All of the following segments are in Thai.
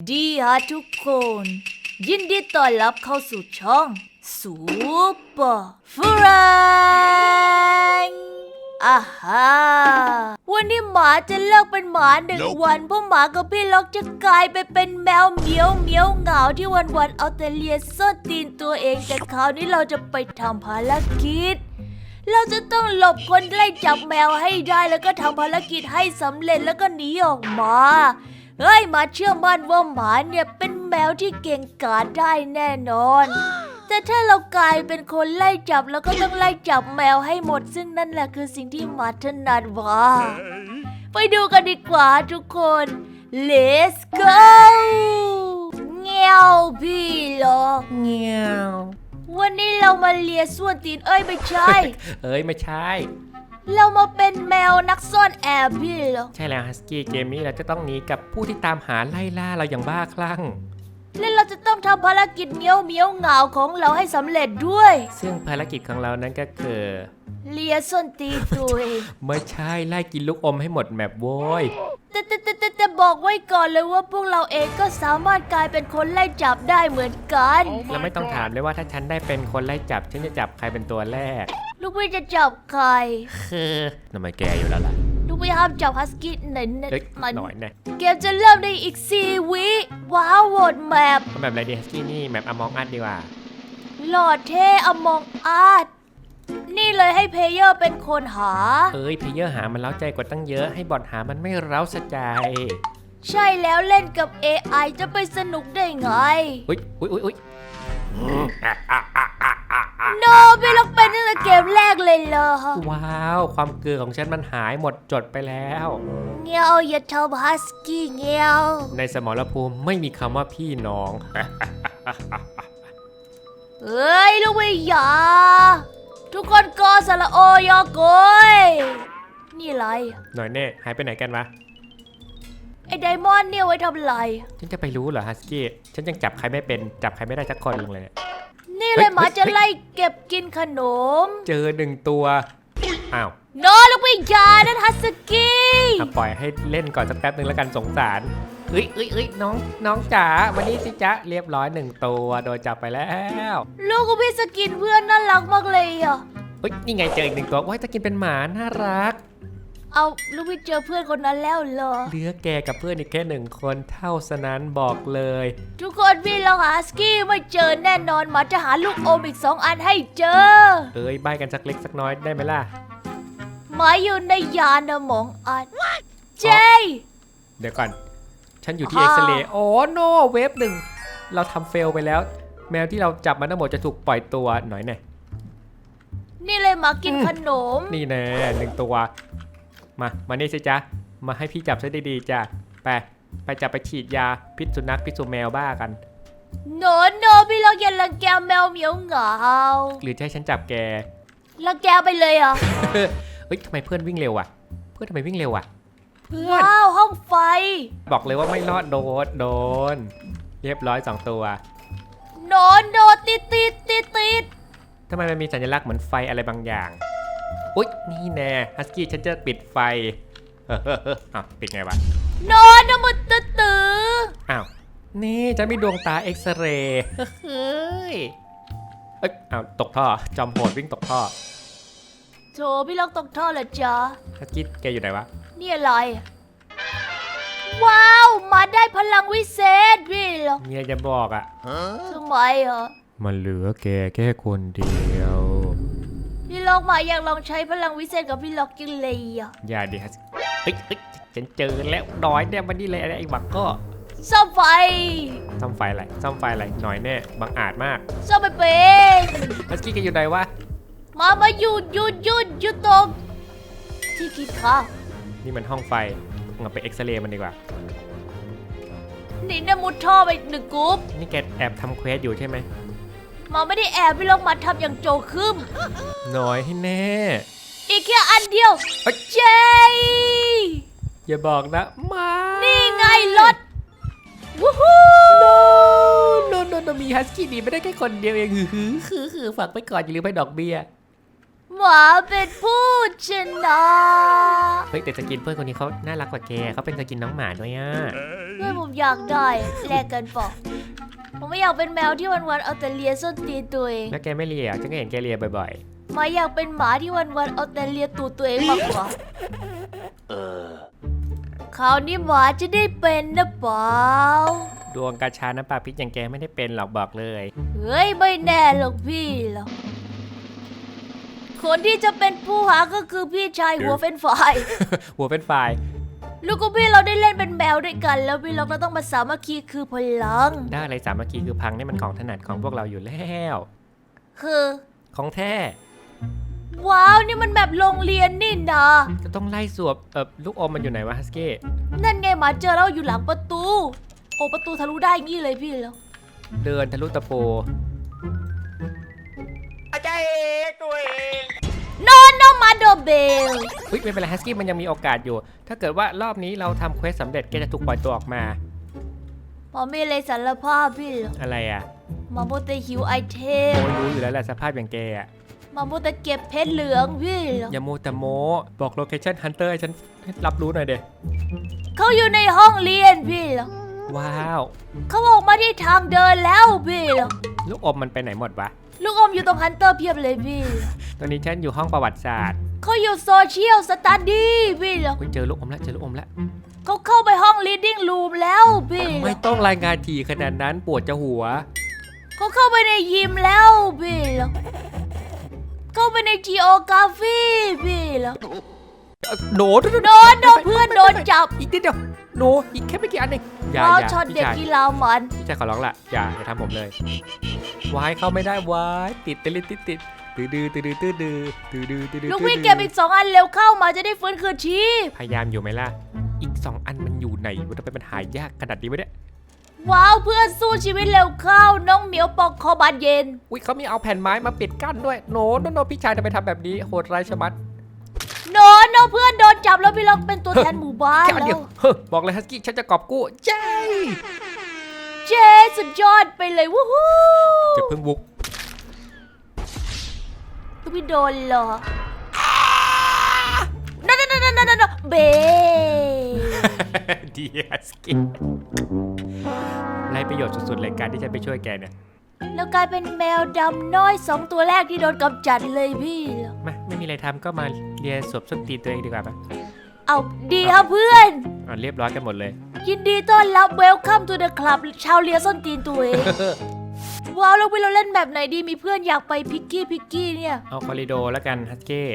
ดีฮะทุกคน ยินดีต้อนรับเข้าสู่ช่องซูเปอร์ฟรังอ่าฮะวันนี้หมาจะเลิกเป็นหมาหนึ่ง Nope วันเพราะหมากับพี่ล็อกจะกลายไปเป็นแมวเหมียวเหมียวเหงาที่วันวันๆเอาแต่เลียส้นตีนตัวเองแต่คราวนี้เราจะไปทำภารกิจเราจะต้องหลบคนไล่จับแมวให้ได้แล้วก็ทำภารกิจให้สำเร็จแล้วก็หนีออกมา เฮ้ยหมาเชื่อมั่นว่าหมาเนี่ยเป็นแมวที่เก่งกาจได้แน่นอน แต่ถ้าเรากลายเป็นคนไล่จับแล้วก็ต้องไล่จับแมวให้หมด ซึ่งนั่นแหละคือสิ่งที่หมาถนัดว่าไปดูกันดีกว่าทุกคน let's go เงี้ยวพี่เหรอเงี้ยววันนี้เรามาเลียส่วนตีนเอ้ยไม่ใช่ เอ้ยไม่ใช่ เรามาเป็นแมวนักซ่อนแอบพี่เหรอใช่แล้วฮัสกี้เกมนี้เราจะต้องหนีกับผู้ที่ตามหาไล่ล่าเราอย่างบ้าคลั่ง และเราจะต้องทำภารกิจเมียวเมียวเหงาของเราให้สำเร็จด้วย ซึ่งภารกิจของเรานั้นก็คือเลียส้นตีนตัวเอง ไม่ใช่ไล่กินลูกอมให้หมดแมปโว้ย แต่แต่แต่แต่แต่บอกไว้ก่อนเลยว่าพวกเราเองก็สามารถกลายเป็นคนไล่จับได้เหมือนกัน เราไม่ต้องถามเลยว่าถ้าฉันได้เป็นคนไล่จับ ฉันจะจับใครเป็นตัวแรก ลูกพี่จะจับใคร คือทำไมแกอยู่แล้วล่ะลูกพี่ห้ามจับฮัสกี้ไหนไหนเอ้ยไหนหน่อยนะเกมจะเริ่มในอีกสี่วิว้าวโหวตแมปเอาแบบอะไรดีฮัสกี้นี่แมปอมองอัดดีกว่าหลอดเท่อมองอาร์ต นี่เลยให้เพลเยอร์เป็นคนหา เอ้ยเพลเยอร์หามันเล้าใจกว่าตั้งเยอะ ให้บอทหามันไม่เร้าสะใจ ใช่แล้วเล่นกับ AI จะไปสนุกได้ไง อุ้ยอุ้ยอุ้ยอุ้ยโนพี่ล็อกเป็นตั้งแต่เกมแรกเลยเหรอว้าว ความเกลือของฉันมันหายหมดจดไปแล้ว เงียวอย่าทำฮัสกี้เงียวในสมรภูมิไม่มีคำว่าพี่น้อง เอ้ยลูกวิยา ทุกคนกอสระโอยอโกยนี่อะไร หน่อยเน่หายไปไหนกันวะ ไอ้ไดมอนด์เนี่ยไว้ทำไร ฉันจะไปรู้เหรอฮัสกี้ ฉันยังจับใครไม่เป็น จับใครไม่ได้สักคนลงเลยเนี่ย นี่เฮ้เลยยหมาเฮ้ยจะไล่เก็บกินขนม เจอหนึ่งตัว อ้าวโนลูกวิยานั่นฮัสกี้ อะปล่อยให้เล่นก่อนสักแป๊บหนึ่งแล้วกันสงสาร เอ้ยเอ้ยเอ้ยน้องน้องจ๋าวันนี้สิจ๊ะเรียบร้อยหนึ่งตัวโดนจับไปแล้วลูกของพี่สกินเพื่อนน่ารักมากเลยอะเฮ้ยนี่ไงเจออีกหนึ่งตัวว้ายจะกินเป็นหมาน่ารัก เอาลูกพี่เจอเพื่อนคนนั้นแล้วเหรอเหลือแกกับเพื่อนอีกแค่หนึ่งคนเท่าสนั้นบอกเลย ทุกคนพี่ลองหาสกี้ไม่เจอแน่นอนหมาจะหาลูกอมอีกสองอันให้เจอ เอ้ยใบกันสักเล็กสักน้อยได้ไหมล่ะหมาอยู่ในยานนะหมองอันเจ เดี๋ยวก่อน ฉันอยู่ที่อ่าเอ็กซเรย์โอ้โนเวฟหนึ่งเราทำเฟลไปแล้ว แมวที่เราจับมาทั้งหมดจะถูกปล่อยตัวหน่อยหน่อยนี่เลยหมากินขนม นี่แน่หนึ่งตัว มา มานี่สิจ๊ะ มาให้พี่จับซะดีๆจ้ะ ไป ไปจับไปฉีดยาพิษสุนัขพิษสุแมวบ้ากันโนโนพี่ลองอย่ารังแกแมวเหมียวเหงาหรือจะให้ฉันจับแกรังแกไปเลยเหรอะเฮ้ยทำไมเพื่อนวิ่งเร็วอะ เพื่อนทำไมวิ่งเร็วอะ เพื่อนว้าวห้องไฟ บอกเลยว่าไม่รอดโดนโดน เรียบร้อยสองตัวโนโนติดติดติดติดทำไมมันมีสัญลักษณ์เหมือนไฟอะไรบางอย่างอุ๊ยนี่แน่ฮัสกี้ฉันจะปิดไฟเฮ้อเฮ้อเฮ้ออ้าวปิดไงวะโนโนมันตื้อตื้ออ้าวนี่ฉันมีดวงตาเอ็กซเรย์เฮ้ยเอ้ยอ้าวตกท่อจอมโหดวิ่งตกท่อโถพี่ลองตกท่อเหรอจ๊ะฮัสกี้แกอยู่ไหนวะ นี่อะไร ว้าว มาได้พลังวิเศษพี่เหรอเมียจะบอกอะทำไมเหรอมันเหลือแกแค่คนเดียว พี่ล็อกมาอยากลองใช้พลังวิเศษกับพี่ล็อกจังเลยอะอย่าดิฮัสเฮ้ยเฮ้ยฉันเจอแล้วหน่อยเนี่ยมันนี่เลยไอ้บักก็ซ่อมไฟซ่อมไฟอะไรซ่อมไฟอะไรหน่อยแน่บังอาจมากซ่อมไปเป็นฮัสกี้แกอยู่ไหนวะมามาหยุดหยุดหยุดหยุดตรงที่คิดค่ะ นี่มันห้องไฟเราไปเอ็กซเรย์มันดีกว่า นี่เนี่ยมุดท่อไปหนึ่งกรุ๊ปนี่แกแอบทำเควสอยู่ใช่ไหมมาไม่ได้แอบพี่ล็อกมาทำอย่างโจคึมน้อยให้แน่ อีกแค่อันเดียวเอ้ย เจอย่าบอกนะมานี่ไงรถวู้ฮู้โนโนโนมีฮัสกี้ดีไม่ได้แค่คนเดียวเองฮือฮือคือคือฝากไปก่อนอย่าลืมไปดอกเบี้ย หมาเป็นผู้ชนะเฮ้ยแต่สกินเพื่อนคนนี้เขาน่ารักกว่าแกเขาเป็นสกินน้องหมาด้วยอะ Hey. เพื่อนผมอยากได้แลกกันเปล่าผมไม่อยากเป็นแมวที่วันๆเอาแต่เลียส้นตีนตัวเองแล้วแกไม่เลียฉันก็เห็นแกเลียบ่อยหมาอยากเป็นหมาที่วันๆเอาแต่เลียตูดตัวเองมากกว่าคราวนี้หมาจะได้เป็นนะเปล่าๆ ดวงกาชาน้ำปลาพริกอย่างแกไม่ได้เป็นหรอกบอกเลย เฮ้ยไม่แน่หรอกพี่หรอก คนที่จะเป็นผู้หาก็คือพี่ชายหัวเป็นฝ่าย หัวเป็นฝ่าย ลูกกับพี่เราได้เล่นเป็นแมวด้วยกัน แล้วพี่เราก็ต้องมาสามัคคีคือพลัง ได้อะไรสามัคคีคือพังนี่มันของถนัดของพวกเราอยู่แล้ว คือ ของแท้ ว้าวนี่มันแบบโรงเรียนนี่นะก็ต้องไล่สวบเออลูกอมมันอยู่ไหนวะฮัสกี้นั่นไงหมาเจอเราอยู่หลังประตู โอ้ประตูทะลุได้งี้เลยพี่แล้ว เดินทะลุตะโป ตัวเองนอนน้องมาโดเบลเฮ้ยไม่เป็นไรฮัสกี้มันยังมีโอกาสอยู่ ถ้าเกิดว่ารอบนี้เราทำเควสสำเร็จแกจะถูกปล่อยตัวออกมาหมอไม่เลยสารภาพพี่เหรออะไรอะหมาโมวแต่หิวไอเทม โอ้ยรู้อยู่แล้วแหละสภาพอย่างแกอะหมาโมวแต่เก็บเพชรเหลืองพี่เหรออย่าโมแต่โมบอกโลเคชั่นฮันเตอร์ให้ฉันรับรู้หน่อยเดเขาอยู่ในห้องเรียนพี่เหรอว้าว เขาออกมาที่ทางเดินแล้วพี่เหรอลูกอมมันไปไหนหมดวะ ลูกอมอยู่ตรงฮันเตอร์เพียบเลยพี่เหรอตอนนี้ฉันอยู่ห้องประวัติศาสตร์เขาอยู่โซเชียลสตัดดี้พี่เหรอเฮ้ยเจอลูกอมแล้วเจอลูกอมแล้วเขาเข้าไปห้อง reading room แล้วพี่เหรไม่อต้องรายงานทีขนาดนั้นปวดจะหัว เขาเข้าไปในยิมแล้วพี่เหรอเข้าไปใน geography พี่เหรอ โหนโดนโดนเพื่อนโดนจับ อีกนิดเดียวโหนอีกแค่ไม่กี่อันเองอย่าว้าวอย่าช็อตพี่เด็กชายกีฬามัน พี่ชายขอร้องละอย่าอย่าทำผมเลยวายเข้าไม่ได้วายติดติดติดติดตื้อดื้อตื้อดื้อตื้อดื้อตื้อดื้อตื้อดื้อลูกพี่เก็บอีกสองอันเร็วเข้ามาจะได้ฟื้นคืนชีพพยายามอยู่ไหมล่ะ อีกสองอันมันอยู่ไหนวะทำไมมันหายากขนาดนี้วะเนี่ยว้าวเพื่อนสู้ชีวิตเร็วเข้าน้องเหมียวปอกคอบาดเย็น อุ้ยเขามีเอาแผ่นไม้มาปิดกั้นด้วยโหนโนโนพี่ชายทำไมทำแบบนี้โหดร้ายชะมัด โนนโนเพื่อนโดนจับแล้วพี่ล็อกเป็นตัวแทนหมู่บ้านแค่อันแล้เดียววเฮ้อบอกเลยฮัสกี้ฉันจะกอบกู้เจ้เจ๊สุดยอดไปเลยวู้ฮู้จะเพิ่งบุกลูกพี่โดนเหรอนั่นนั่นนั่นนั่นนั่นเบดีฮัสกี้ไรประโยชน์สุดๆเลยการที่ฉันไปช่วยแกเนี่ยแล้วกลายเป็นแมวดำน้อยสองตัวแรกที่โดนกำจัดเลยพี่เหรอมาไม่มีอะไรทำก็มาเรียนสวบส้นตีนตัวเองดีกว่าปะเอาดีครับเพื่อน อะเรียบร้อยกันหมดเลย ยินดีต้อนรับเวลคัมทูเดอะคลับชาวเลียส้นตีนตัวเอง ว้าวแล้วพี่เราเล่นแบบไหนดีมีเพื่อนอยากไปพิกกี้พิกกี้เนี่ย เอาคอริโดแล้วกันฮัสกี้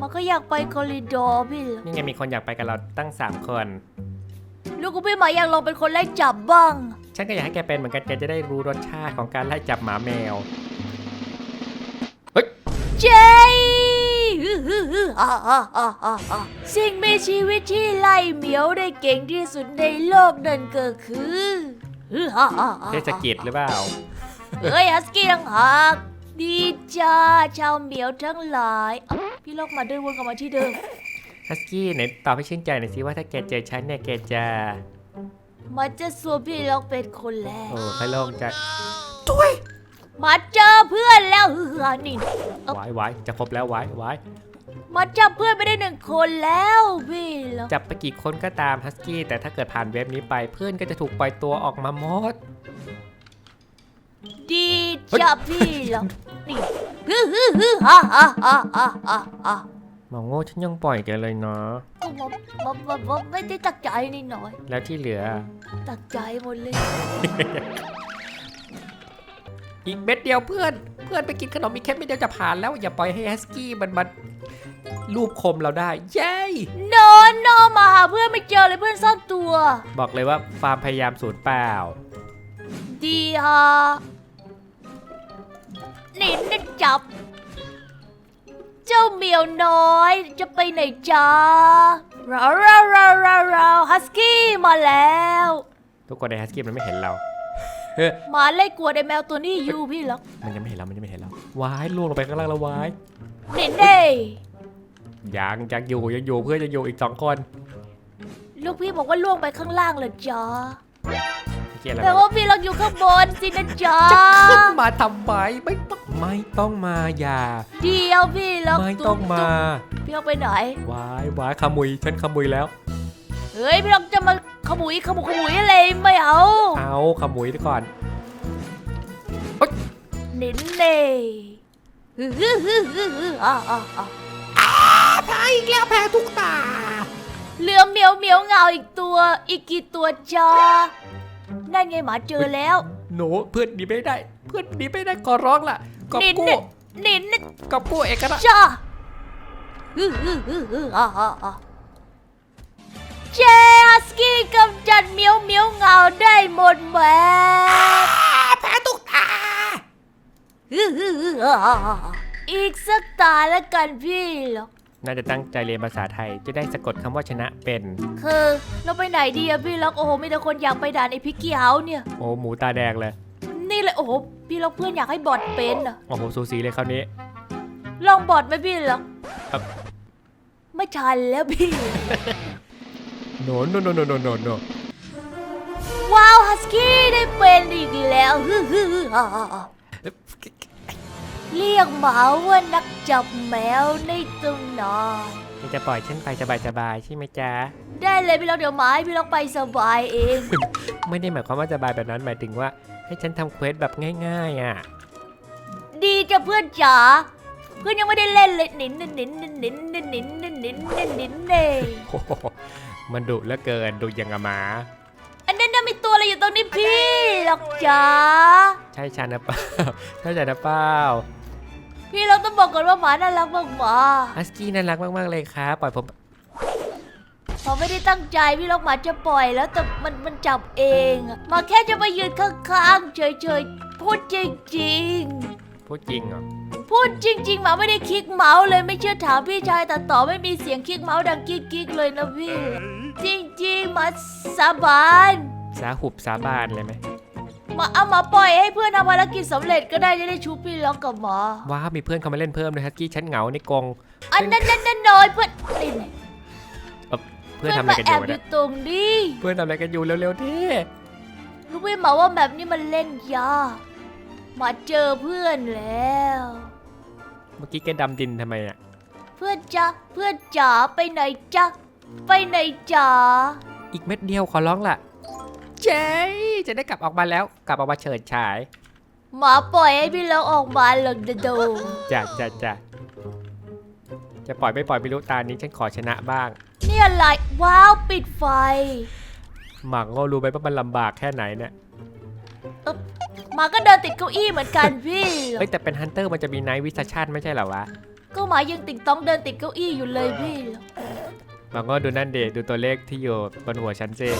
มันก็อยากไปคอริดอร์พี่เหรอนี่ไงมีคนอยากไปกับเราตั้ง3คน ลูกกูพี่หมาอยากลองเป็นคนไล่จับบ้าง ฉันก็อยากให้แกเป็นเหมือนกันแกจะได้รู้รสชาติของการไล่จับหมาแมว เจ สิ่งมีชีวิตที่ไล่เหมียวได้เก่งที่สุดในโลกนั่นก็คือฮึฮ่าฮ่าฮ่าเทศกิจหรือเปล่าเฮ้ยฮัสกี้ทั้งหากดีจ้าชาวเหมียวทั้งหลายเอ้าพี่ลอกมาเดินวนกลับมาที่เดิมฮัสกี้ไหนตอบให้ชื่นใจหน่อยสิว่าถ้าแกเจอฉันเนี่ยแกจะมันจะสวมพี่ล็อกเป็นคนแรกโอ้ค่อยโล่งใจ มาเจอเพื่อนแล้วฮือฮานี่เอ้าวายวายจะครบแล้ววายวายมาจับเพื่อนไปได้หนึ่งคนแล้วพี่ล็อกจับไปกี่คนก็ตามฮัสกี้แต่ถ้าเกิดผ่านเว็บนี้ไปเพื่อนก็จะถูกปล่อยตัวออกมาหมด ดีจ้าพี่ล็อกนี่ฮือฮือฮือฮ่าฮ่าฮ่าฮ่าฮ่าฮ่าหมอโง่ฉันยังปล่อยแกเลยเนาะก็มามามามาไม่ได้ตักใจนี่หน่อย แล้วที่เหลือ ตักใจหมดเลย อีกเม็ดเดียวเพื่อน เพื่อนไปกินขนมอีกแค่เม็ดเดียวจะผ่านแล้วอย่าปล่อยให้ฮัสกี้มันมารูปคมเราได้ เย้โนนโนมาหาเพื่อนไม่เจอเลยเพื่อนซ่อนตัว บอกเลยว่าฟาร์มพยายามสูญเปล่า ดีฮะนี่นี่จับ เจ้าเหมียวน้อยจะไปไหนจ้าเราเราเราเราเราฮัสกี้มาแล้ว ทุกคนในฮัสกี้มันไม่เห็นเรา หมาไล่กวดไอ้แมวตัวนี้อยู่พี่หรอกมันยังไม่เห็นเรามันยังไม่เห็นเราวายล่วงลงไปข้างล่างแล้ววายนี่เน่ยังยังอยู่ยังอยู่เพื่อนยังอยู่อีกสองคนลูกพี่บอกว่าล่วงไปข้างล่างเหรอจ๊ะเกียร์อะไรแปลวะว่าพี่เราอยู่ข้างบนสินะจ๊ะขึ้นมาทำไมไม่ต้องไม่ต้องมาอย่า เดียวพี่เราไม่ต้องมาพี่เราไปไหนวายวายขมุยฉันขมุยแล้ว เฮ้ยพี่เราจะมา ขมุยขมุยขมุยอะไรไม่เอา เอาขมุยไปก่อนนินเน่ฮึฮึฮึฮึฮึอ่าอ่าอ่าแพ้อีกแล้วแพ้ทุกตาเหลือเหมียวเหมียวเงาอีกตัว อีกกี่ตัวจ้านั่นไงหมาเจอแล้ว หนูเพื่อนหนีไม่ได้ เพื่อนหนีไม่ได้ขอร้องล่ะกอบนินกู้เน่นินเน่กอบกู้เอกราชจ้าฮึฮึฮึฮึอ่าอ่าอ่า เจฮัสกี้กำจัดเหมียวเหมียวเงาได้หมดแหมแพ้ทุกตาฮึฮึฮึอ่าอ่าอ่าอีกสักตาแล้วกันพี่หรอกน่าจะตั้งใจเรียนภาษาไทยจะได้สะกดคำว่าชนะเป็น คือเราไปไหนดีอะพี่ล็อกโอ้โหมีแต่คนอยากไปด่านไอพิกกี้เฮาส์เนี่ย โอ้หมูตาแดงเลย นี่เลยโอ้โหพี่ล็อกเพื่อนอยากให้บอดเป็นอะโอ้โห สูสีเลยคราวนี้ ลองบอดไหมพี่ล็อกครับ ไม่ทันแล้วพี่ โนโนโนโนโนโนโนว้าวฮัสกี้ได้เป็นอีกแล้วฮึฮึฮึอ่าอ่าอ่าเรียกหมาว่านักจับแมวในตำนานจะปล่อยฉันไปสบายๆใช่ไหมจ๊ะ ได้เลยพี่ล็อกเดี๋ยวหมาให้พี่ล็อกไปสบายเอง ไม่ได้หมายความว่าสบายแบบนั้นหมายถึงว่า ให้ฉันทำเควสแบบง่าย ๆ อะ ดีจ้ะเพื่อนจ๋าเพื่อนยังไม่ได้เล่นเลยหนินหนินหนินหนินหนินหนินหนินหนินหนินหนินหนินเน่โอ้โห มันดุเหลือเกินดุอย่างกับหมา อันนั้นน่ะมีตัวอะไรอยู่ตรงนี้พี่ล็อกจ๋าใช่ฉันนะเปล่า ใช่ฉันนะเปล่าพี่เราต้องบอกก่อนว่าหมาน่ารักมากหมาฮัสกี้น่ารักมากๆเลยครับปล่อยผมผมไม่ได้ตั้งใจพี่ล็อกหมาจะปล่อยแล้วแต่มันมันจับเองอะหมาแค่จะมายืนข้างๆเฉยๆพูดจริง พูดจริงเหรอๆพูดจริง ๆ หมาไม่ได้คลิกเมาส์เลยไม่เชื่อถามพี่ชายแต่ต่อไม่มีเสียงคลิกเมาส์ดังกิ๊กๆเลยนะพี่ จริงๆหมาสาบานสาหุบสาบานเลยไหมหมาเอาหมาปล่อยให้เพื่อนทำภารกิจสำเร็จก็ได้จะได้ชูพี่ล็อกกับหมาว้าวมีเพื่อนเข้ามาเล่นเพิ่มเลยฮัสกี้ฉันเหงาในกรงอันนั้นนั่นนั่นน้อยเพื่อนนี่เพื่อนเพื่อนทำอะไรมากันอแอบยู่อเนี่ยยู่ตรงนี้เพื่อนทำอะไรกันอยู่เร็วๆที่รู้ไหมหมาว่าแบบนี้มันเล่นยาก มาเจอเพื่อนแล้ว เมื่อกี้แกดำดินทำไมอะเพื่อนจ๊ะเพื่อนจ๋าไปไหนจ๊ะไปไหนจ๋าอีกเม็ดเดียวขอร้องล่ะ เจ๊จะได้กลับออกมาแล้วกลับออกมาเฉิดฉายหมาปล่อยให้พี่ล็อกออกมาหลังเดโดจ้ะจ้ะจ้ะจะปล่อยไม่ปล่อยไม่รู้ตานี้ฉันขอชนะบ้าง นี่อะไรว้าวปิดไฟ หมักโง่รู้ไหมว่ามันลำบากแค่ไหนเนี่ย หมาก็เดินติดเก้าอี้เหมือนกันพี่ เฮ้ยแต่เป็นฮันเตอร์มันจะมีไนท์วิชั่นไม่ใช่เหรอวะ ก็หมายังติดต้องเดินติดเก้าอี้อยู่เลยพี่หมักโง่ดูนั่นเดดูตัวเลขที่อยู่บนหัวฉันซิ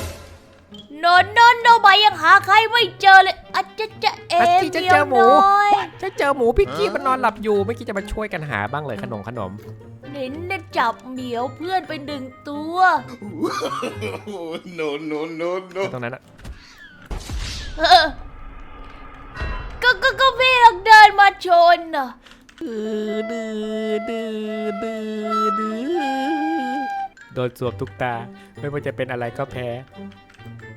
โนนโนนโนหมายังหาใครไม่เจอเลยอาจจะจะเอฮัสมกี้จะเดีเจยวอหมูน้อยฉันเจอหมูพี่กี้มันนอนหลับอยู่ไม่คิดจะมาช่วยกันหาบ้างเลยขนมขนม หนินน่ะจับเหมียวเพื่อนไปหนึ่งตัว Oh, no, no, no, no. ตรงนั้นอะเออ ก็ก็ก็พี่ลองเดินมาชนน่ะดื้อดื้อดื้อดื้อดื้อโดนสวมทุกตา ไม่ว่าจะเป็นอะไรก็แพ้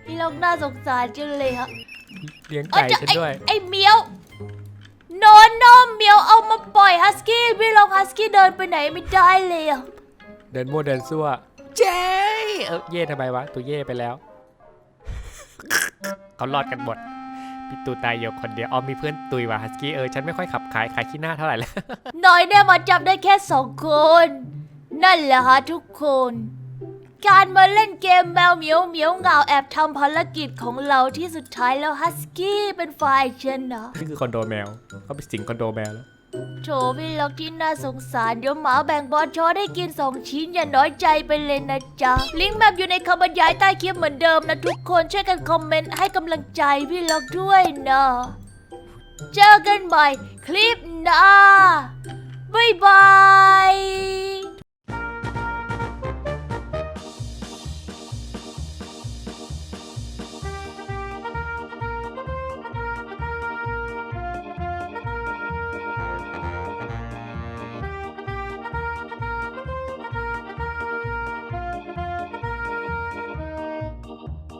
พี่ลองน่าสงสารจังเลยฮะเลี้ยงเอ้ยไก่จะฉันไอ้ด้วย ไอ้เหมียวโนนโนเหมียวเอามาปล่อยฮัสกี้พี่ลองฮัสกี้เดินไปไหนไม่ได้เลยอะเดินมั่วเดินซั่วเจ๊เออเย่ทำไมวะ ตัวเย่ไปแล้ว เขารอดกันหมด พี่ตูตายอยู่คนเดียว อ๋อมีเพื่อนตุยว่ะฮัสกี้เออ ฉันไม่ค่อยขับขายขายขี้หน้าเท่าไหร่เลยน้อยเนี่ยมาจับได้แค่สองคน นั่นแหละฮะทุกคน การมาเล่นเกมแมวเหมียวเหมียวเหงาแอบทำภารกิจของเราที่สุดท้ายแล้วฮัสกี้เป็นฝ่ายชนะ นี่คือคอนโดแมวเขาไปสิงคอนโดแมวแล้ว โถพี่ล็อกที่น่าสงสารเดี๋ยวหมาแบ่งบอลชอได้กินสองชิ้นอย่าน้อยใจไปเลยนะจ๊ะ ลิงก์แบบอยู่ในคำบรรยายใต้คลิปเหมือนเดิมนะทุกคนช่วยกันคอมเมนต์ให้กำลังใจพี่ล็อกด้วยนะเจอกันใหม่คลิปหน้าบ๊ายบาย